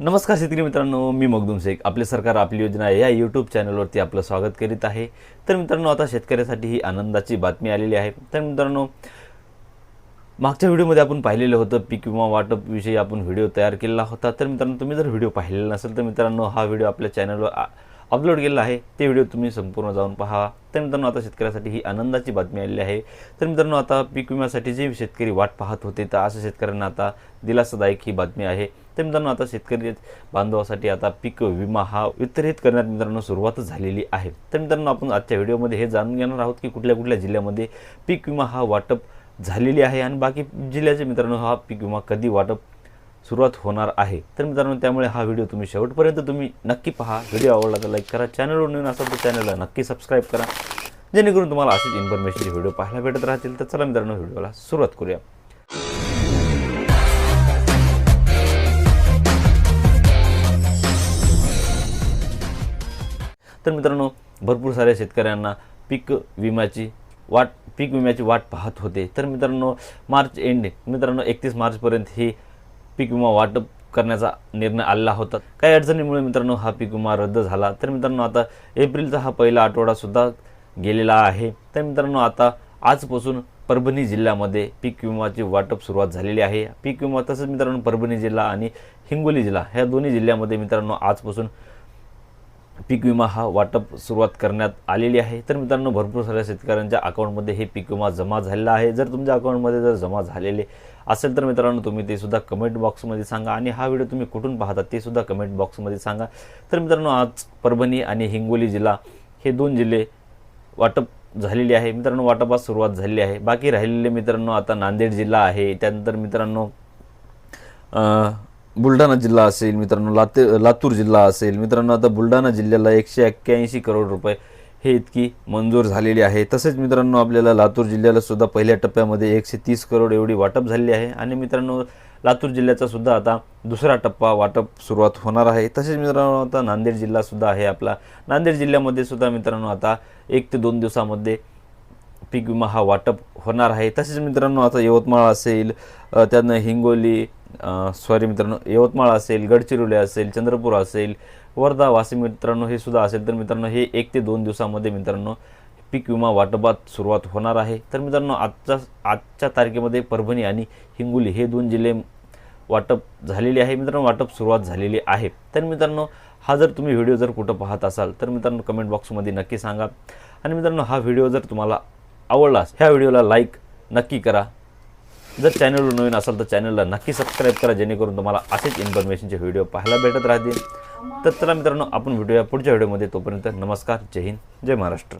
नमस्कार शेतकरी मित्रांनो मी मगदूम शेख. आपले सरकार आपली योजना या यूट्यूब चॅनलवरती आपलं स्वागत करीत आहे. तर मित्रांनो आता शेतकऱ्यासाठी ही आनंदाची बातमी आलेली आहे. तर मित्रांनो मागच्या व्हिडिओमध्ये आपण पाहिलेलं होतं पीक विमा वाटपविषयी आपण व्हिडिओ तयार केलेला होता. तर मित्रांनो तुम्ही जर व्हिडिओ पाहिलेला नसेल तर मित्रांनो हा व्हिडिओ आपल्या चॅनलवर अपलोड केलेला आहे. ते व्हिडिओ तुम्ही संपूर्ण जाऊन पहा. तर मित्रांनो आता शेतकऱ्यासाठी ही आनंदाची बातमी आलेली आहे. तर मित्रांनो आता पीक विम्यासाठी जे शेतकरी वाट पाहत होते तर असं शेतकऱ्यांना आता दिलासादायक ही बातमी आहे. तर मित्रांनो आता शेतकरी बांधवासाठी आता पीक विमा हा वितरित करण्यात मित्रांनो सुरुवातच झालेली आहे. तर मित्रांनो आपण आजच्या व्हिडिओमध्ये हे जाणून घेणार आहोत की कुठल्या कुठल्या जिल्ह्यामध्ये पीक विमा हा वाटप झालेली आहे आणि बाकी जिल्ह्याचे मित्रांनो हा पीक विमा कधी वाटप सुरुवात होणार आहे. तर मित्रांनो त्यामुळे हा व्हिडिओ तुम्ही शेवटपर्यंत तुम्ही नक्की पहा. व्हिडिओ आवडला तर लाईक करा. चॅनलवर नवीन असाल तर चॅनलला नक्की सबस्क्राईब करा. जेणेकरून तुम्हाला असेच इन्फॉर्मेशनचे व्हिडिओ पाहायला भेटत राहतील. तर चला मित्रांनो व्हिडिओला सुरुवात करूया. तर मित्रांनो भरपूर साऱ्या शेतकऱ्यांना पीक विम्याची वाट पीक विम्याची वाट पाहत होते. तर मित्रांनो मार्च एंड मित्रांनो एकतीस मार्चपर्यंत ही पीक विमा वाटप करण्याचा निर्णय आलेला होता. काही अडचणीमुळे मित्रांनो हा पीक विमा रद्द झाला. तर मित्रांनो आता एप्रिलचा हा पहिला आठवडासुद्धा गेलेला आहे. तर मित्रांनो आता आजपासून परभणी जिल्ह्यामध्ये पीक विमाची वाटप सुरुवात झालेली आहे. पीक विमा तसंच मित्रांनो परभणी जिल्हा आणि हिंगोली जिल्हा ह्या दोन्ही जिल्ह्यामध्ये मित्रांनो आजपासून पीक विमा हा वाटप सुरुवात करण्यात आलेली आहे. तर मित्रांनो भरपूर साऱ्या शेतकऱ्यांच्या अकाउंटमध्ये हे पीक विमा जमा झालेला आहे. जर तुमच्या अकाउंटमध्ये जर जमा झालेले असेल तर मित्रांनो तुम्ही ते सुद्धा कमेंट बॉक्समध्ये सांगा. आणि हा व्हिडिओ तुम्ही कुठून पाहता ते सुद्धा कमेंट बॉक्समध्ये सांगा. तर मित्रांनो आज परभणी आणि हिंगोली जिल्हा हे दोन जिल्हे वाटप झालेली आहे. मित्रांनो वाटपास सुरुवात झालेली आहे. बाकी राहिलेले मित्रांनो आता नांदेड जिल्हा आहे. त्यानंतर मित्रांनो बुलढाणा जिल्हा असेल मित्रांनो लाते लातूर जिल्हा असेल मित्रांनो आता बुलढाणा जिल्ह्याला एकशे एक्क्याऐंशी करोड रुपये हे इतकी मंजूर झालेली आहे. तसेच मित्रांनो आपल्याला लातूर जिल्ह्याला सुद्धा पहिल्या टप्प्यामध्ये एकशे तीस करोड एवढी वाटप झालेली आहे. आणि मित्रांनो लातूर जिल्ह्याचा सुद्धा आता दुसरा टप्पा वाटप सुरुवात होणार आहे. तसेच मित्रांनो आता नांदेड जिल्हासुद्धा आहे आपला. नांदेड जिल्ह्यामध्ये सुद्धा मित्रांनो आता एक ते दोन दिवसामध्ये पीक विमा हा वाटप होणार आहे. तसेच मित्रांनो आता यवतमाळ असेल त्यानं हिंगोली सॉरी मित्रांनो यवतमाळ असेल गडचिरोली असेल चंद्रपूर असेल वर्धा वाशिम मित्रांनो हे सुद्धा असेल. तर मित्रांनो हे एक ते दोन दिवसामध्ये मित्रांनो पीक विमा वाटपात सुरुवात होणार आहे. तर मित्रांनो आजच्या आजच्या तारखेमध्ये परभणी आणि हिंगोली हे दोन जिल्हे वाटप झालेले आहे. मित्रांनो वाटप सुरुवात झालेली आहे. तर मित्रांनो हा जर तुम्ही व्हिडिओ जर कुठं पाहत असाल तर मित्रांनो कमेंट बॉक्समध्ये नक्की सांगा. आणि मित्रांनो हा व्हिडिओ जर तुम्हाला आवडला ह्या व्हिडिओला लाईक नक्की करा. जर चॅनलवर नवीन असाल तर चॅनलला नक्की सबस्क्राईब करा जेणेकरून तुम्हाला असेच इन्फॉर्मेशनचे व्हिडिओ पाहायला भेटत राहतील. तर चला मित्रांनो आपण व्हिडिओ या पुढच्या व्हिडिओमध्ये तोपर्यंत नमस्कार. जय हिंद. जय महाराष्ट्र.